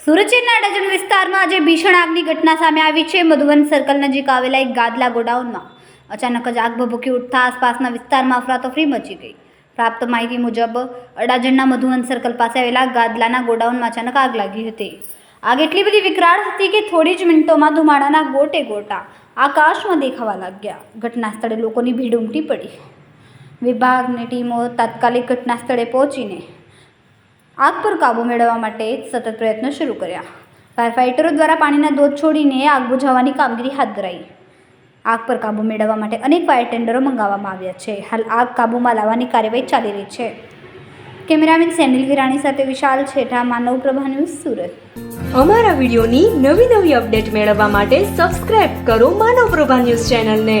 સુરત શહેરના ડજન વિસ્તારમાં આજે ભીષણ આગની ઘટના સામે આવી છે. મધુવન સર્કલ નજીક આવેલા એક ગાદલા ગોડાઉનમાં અચાનક જ આગ ભભૂકી ઉઠતા આસપાસના વિસ્તારમાં અફરાતફરી મચી ગઈ. પ્રાપ્ત માહિતી મુજબ, અડાજણના મધુવન સર્કલ પાસે આવેલા ગાદલાના ગોડાઉનમાં અચાનક આગ લાગી હતી. આગ એટલી બધી વિકરાળ હતી કે થોડી જ મિનિટોમાં ધુમાડાના ગોટે ગોટા આકાશમાં દેખાવા લાગ્યા. ઘટના સ્થળે લોકોની ભીડ ઉમટી પડી. વિભાગની ટીમો તાત્કાલિક ઘટના સ્થળે પહોંચીને આગ પર કાબૂ મેળવવા માટે સતત પ્રયત્નો શરૂ કર્યા. ફાયર ફાઇટરો દ્વારા પાણીના ધોધ છોડીને આગ બુઝાવવાની કામગીરી હાથ ધરાઈ. આગ પર કાબૂ મેળવવા માટે અનેક ફાયર ટેન્ડરો મંગાવવામાં આવ્યા છે. હાલ આગ કાબૂમાં લાવવાની કાર્યવાહી ચાલી રહી છે. કેમેરામેન સેનિલ વિરાણી સાથે વિશાલ છેઠા, માનવ પ્રભા ન્યૂઝ સુરત. અમારા વિડીયોની નવી નવી અપડેટ મેળવવા માટે સબસ્ક્રાઇબ કરો માનવ પ્રભા ન્યૂઝ ચેનલને.